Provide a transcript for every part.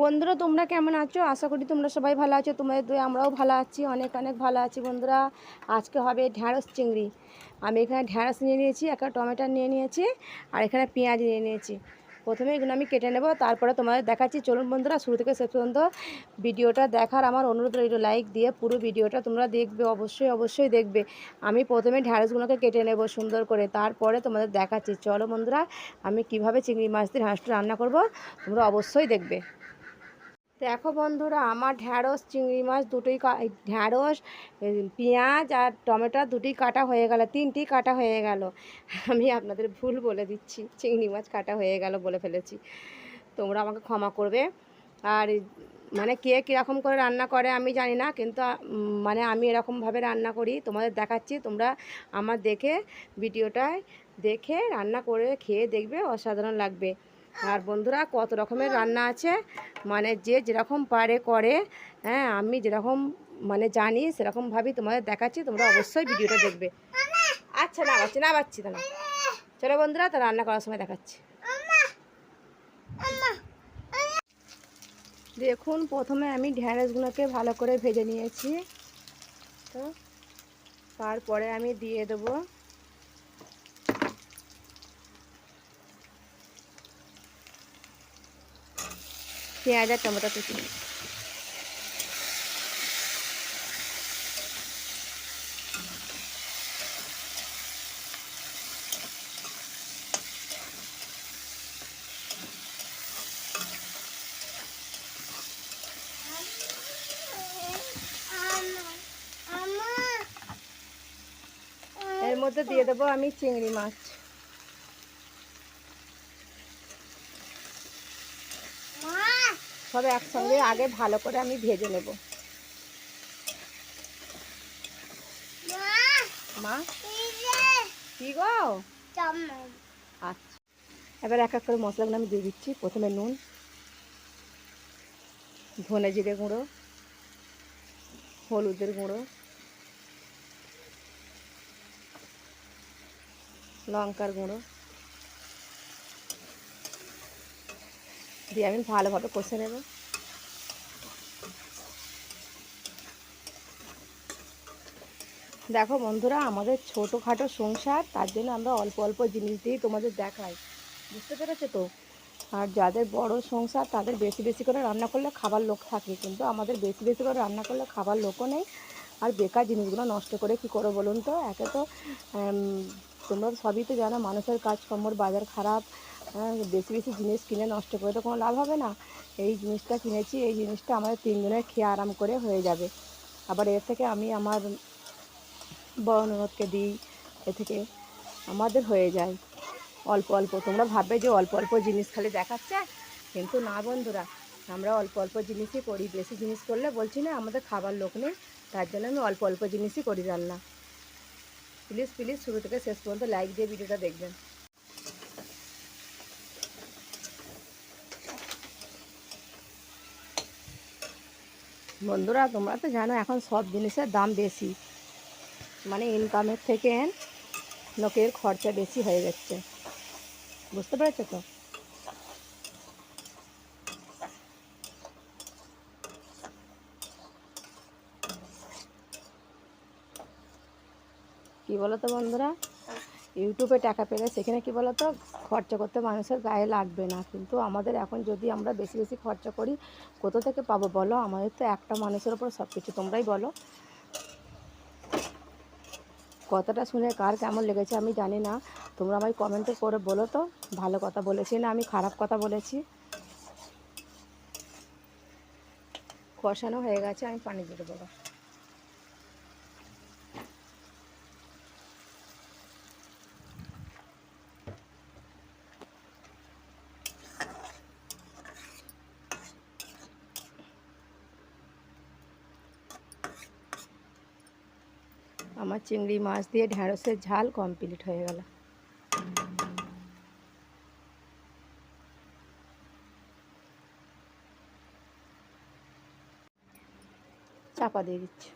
বন্ধুরা, তোমরা কেমন আছো? আশা করি তোমরা সবাই ভালো আছো। তোমাদের দুই আমরাও ভালো আছি, অনেক অনেক ভালো আছি বন্ধুরা। আজকে হবে ঢ্যাঁড়স চিংড়ি। আমি এখানে ঢ্যাঁড়স নিয়ে নিয়েছি, একটা টমেটো নিয়ে নিয়েছি, আর এখানে পেঁয়াজ নিয়ে নিয়েছি। প্রথমে এগুলো আমি কেটে নেব, তারপরে তোমাদের দেখাচ্ছি। চলুন বন্ধুরা, শুরু থেকে শেষ পর্যন্ত ভিডিওটা দেখার আমার অনুরোধ রইল লাইক দিয়ে পুরো ভিডিওটা তোমরা দেখবে, অবশ্যই অবশ্যই দেখবে। আমি প্রথমে ঢ্যাঁড়সগুলোকে কেটে নেব সুন্দর করে, তারপরে তোমাদের দেখাচ্ছি। চলো বন্ধুরা, আমি কীভাবে চিংড়ি মাছ দিয়ে ঢ্যাঁড়সটা রান্না করব, তোমরা অবশ্যই দেখবে। দেখো বন্ধুরা, আমার ঢ্যাঁড়স, চিংড়ি মাছ দুটোই ঢ্যাঁড়স পেঁয়াজ আর টমেটো দুটি কাটা হয়ে গেল তিনটি কাটা হয়ে গেল। আমি আপনাদের ভুল বলে দিচ্ছি, চিংড়ি মাছ কাটা হয়ে গেল বলে ফেলেছি। তোমরা আমাকে ক্ষমা করবে। আর মানে কে কীরকম করে রান্না করে আমি জানি না, কিন্তু মানে আমি এরকমভাবে রান্না করি, তোমাদের দেখাচ্ছি, তোমরা আমার দেখে, ভিডিওটায় দেখে, রান্না করে খেয়ে দেখবে, অসাধারণ লাগবে। আর বন্ধুরা কত রকমের রান্না আছে? মানে যে যেরকম পারে করে হ্যাঁ আমি যেরকম মানে জানি সেরকমভাবেই তোমাদের দেখাচ্ছি, তোমরা অবশ্যই ভিডিওটা দেখবে। আচ্ছা না পাচ্ছি না পাচ্ছি তো না চলো বন্ধুরা তো রান্না করার সময় দেখাচ্ছি। দেখুন, প্রথমে আমি ঢ্যাঁড়সগুলোকে ভালো করে ভেজে নিয়েছি। তো, তারপরে আমি দিয়ে দেবো পেঁয়াজ আর টমেটো কুচি। এর মধ্যে দিয়ে দেবো আমি চিংড়ি মাছ। সব একসঙ্গে আগে ভালো করে আমি ভেজে নেব। মা? কি গো? আচ্ছা। এবার এক এক করে মশলাগুলো আমি দিয়ে দিচ্ছি। প্রথমে নুন, ধনে জিরে গুঁড়ো, হলুদের গুঁড়ো, লঙ্কার গুঁড়ো দিয়ে আমি ভালোভাবে কষে নেব। দেখো বন্ধুরা, আমাদের ছোটোখাটো সংসার, তার জন্য আমরা অল্প অল্প জিনিস দিয়েই তোমাদের দেখাই। বুঝতে পেরেছ তো? আর যাদের বড় সংসার, তাদের বেশি বেশি করে রান্না করলে খাবার লোক থাকে, কিন্তু আমাদের বেশি বেশি করে রান্না করলে খাবার লোকও নেই। আর বেকার জিনিসগুলো নষ্ট করে কি করো বলুন তো? একে তো তোমরা সবই তো জানো, মানুষের কাজকর্মর বাজার খারাপ বেশি বেশি জিনিস কিনে নষ্ট করে তো কোনো লাভ হবে না। এই জিনিসটা কিনেছি, এই জিনিসটা আমাদের তিনজনের খেয়ে আরাম করে হয়ে যাবে। আবার এর থেকে আমি আমার বড় ননদকে দিই, এ থেকে আমাদের হয়ে যায়। অল্প অল্প, তোমরা ভাববে যে অল্প অল্প জিনিস খালি দেখাচ্ছে? কিন্তু না বন্ধুরা, আমরা অল্প অল্প জিনিসই করি, বেশি জিনিস করলে বলছি না, আমাদের খাবার লোক নেই, তার জন্য আমি অল্প অল্প জিনিসই করি রান্না। প্লিজ প্লিজ, শুরু থেকে শেষ পর্যন্ত লাইক দিয়ে ভিডিওটা দেখবেন। বন্ধুরা, তোমরা তো জানো এখন সব জিনিসের দাম বেশি। মানে ইনকামের থেকে লোকের খরচা বেশি হয়ে যাচ্ছে। বুঝতে পেরেছ তো? কী বলো তো বন্ধুরা? ইউটিউবে টাকা পেলে সেখানে কি বলো তো খরচা করতে মানুষের গায়ে লাগবে না। কিন্তু আমাদের এখন যদি আমরা বেশি বেশি খরচা করি, কোথা থেকে পাবো বলো? আমাদের তো একটা মানুষের ওপর সব কিছু তোমরাই বলো। কথাটা শুনে কার কেমন লেগেছে আমি জানি না। তোমরা আমায় কমেন্টে করে বলো তো। ভালো কথা বলেছি না, আমি খারাপ কথা বলেছি? কষানো হয়ে গেছে, আমি পানি দিয়ে দেবো। আমার চিংড়ি মাছ দিয়ে ঢ্যাঁড়সের ঝাল কমপ্লিট হয়ে গেল। চাপা দিয়ে দিচ্ছি।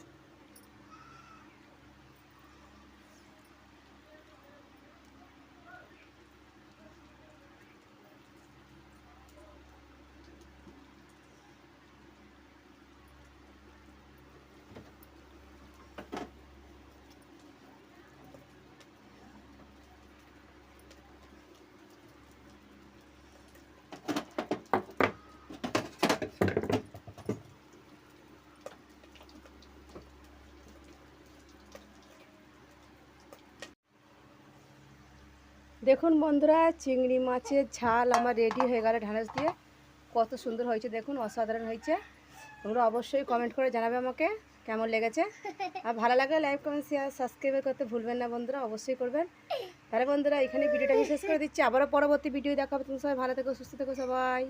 দেখুন বন্ধুরা, চিংড়ি মাছের ঝাল আমার রেডি হয়ে গেল ঢ্যাঁড়স দিয়ে। কত সুন্দর হয়েছে দেখুন, অসাধারণ হয়েছে। তোমরা অবশ্যই কমেন্ট করে জানাবে আমাকে কেমন লেগেছে। আর ভালো লাগে লাইক কমেন্ট শেয়ার সাবস্ক্রাইব করতে ভুলবেন না বন্ধুরা, অবশ্যই করবেন। তাহলে বন্ধুরা, এখানে ভিডিওটা আমি শেষ করে দিচ্ছি। আবারও পরবর্তী ভিডিও দেখাবো। তুমি সবাই ভালো থেকো, সুস্থ থেকো সবাই।